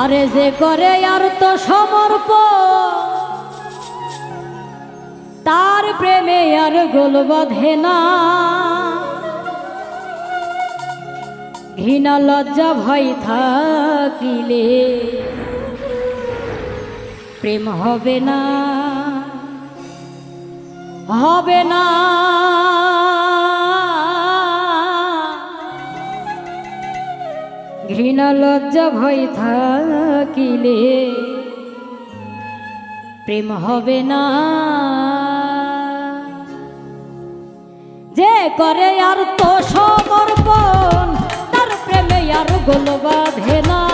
আরে যে করে আর তো সমর্প তার প্রেমে আর গোল বাঁধে না। ঘৃণা লজ্জা ভয় থাকিলে প্রেম হবে না। হবে না। ঘৃণা লজ্জা ভয় থাকিলে প্রেম হবে না। যে করে আর তো সমর্পণ, তার প্রেমে আর গোল বাঁধে না।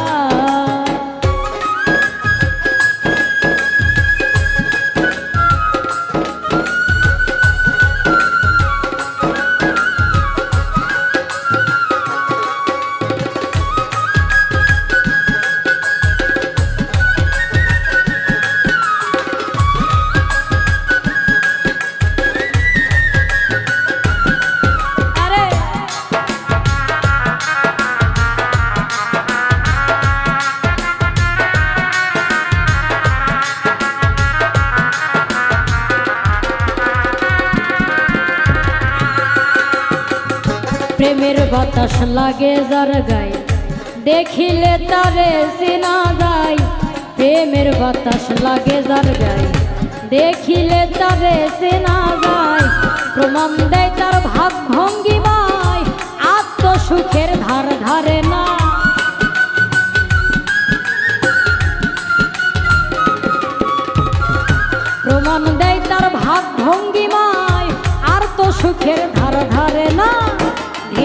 প্রেমের বাতাস লাগে যার গায়ে। দেখিলে তারে চেনা যায়, প্রেমের বাতাস লাগে যার গায়ে। দেখিলে তারে চেনা যায়, প্রমাণ দেয় তার ভাব ভঙ্গিমায়, আত্মসুখের ধার ধারে না। প্রমাণ দেয় তার ভাব ভঙ্গিমায় আর তো সুখের ধার ধারে না।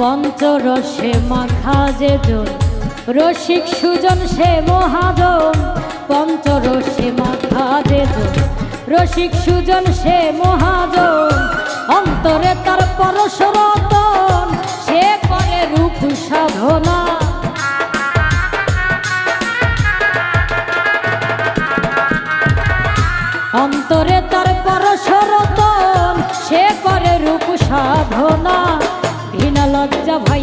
পঞ্চরসে মাখা যে জন রসিক সুজন সে মহাজন পঞ্চরসে মাখা যে জন রসিক সুজন সে মহাজন, অন্তরে তার পরশরতন সে করে রূপ সাধনা। অন্তরে তার পরশরতন সে করে রূপ সাধনা।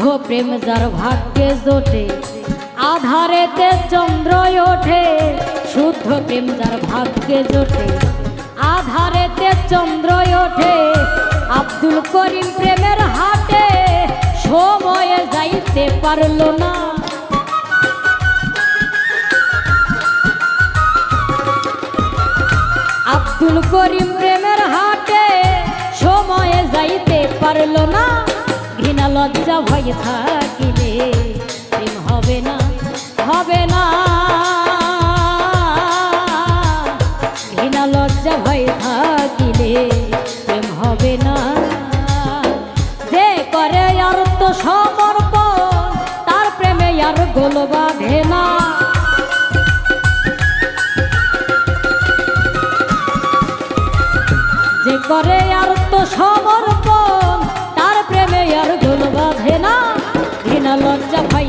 শুদ্ধ প্রেম যার ভাগ্যে জোটে, আধারেতে চন্দ্র ওঠে, শুদ্ধ প্রেম যার ভাগ্যে জোটে, আধারেতে চন্দ্র ওঠে, আব্দুল করিম প্রেমের হাটে সময়ে যাইতে পারল না। আব্দুল করিম প্রেমের হাটে পারল না। ঘৃণা লজ্জা ভয় থাকিলে, প্রেম হবে না হবে না। ঘৃণা লজ্জা ভয় থাকিলে, প্রেম হবে না। যে করে আর তো সমর্পণ তার প্রেমে আর গোল বাঁধে না। যে করে আর তো সমর্পণ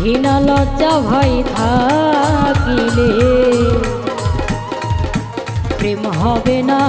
ঘৃণা লজ্জা ভয় থাকিলে। প্রেম হবে না।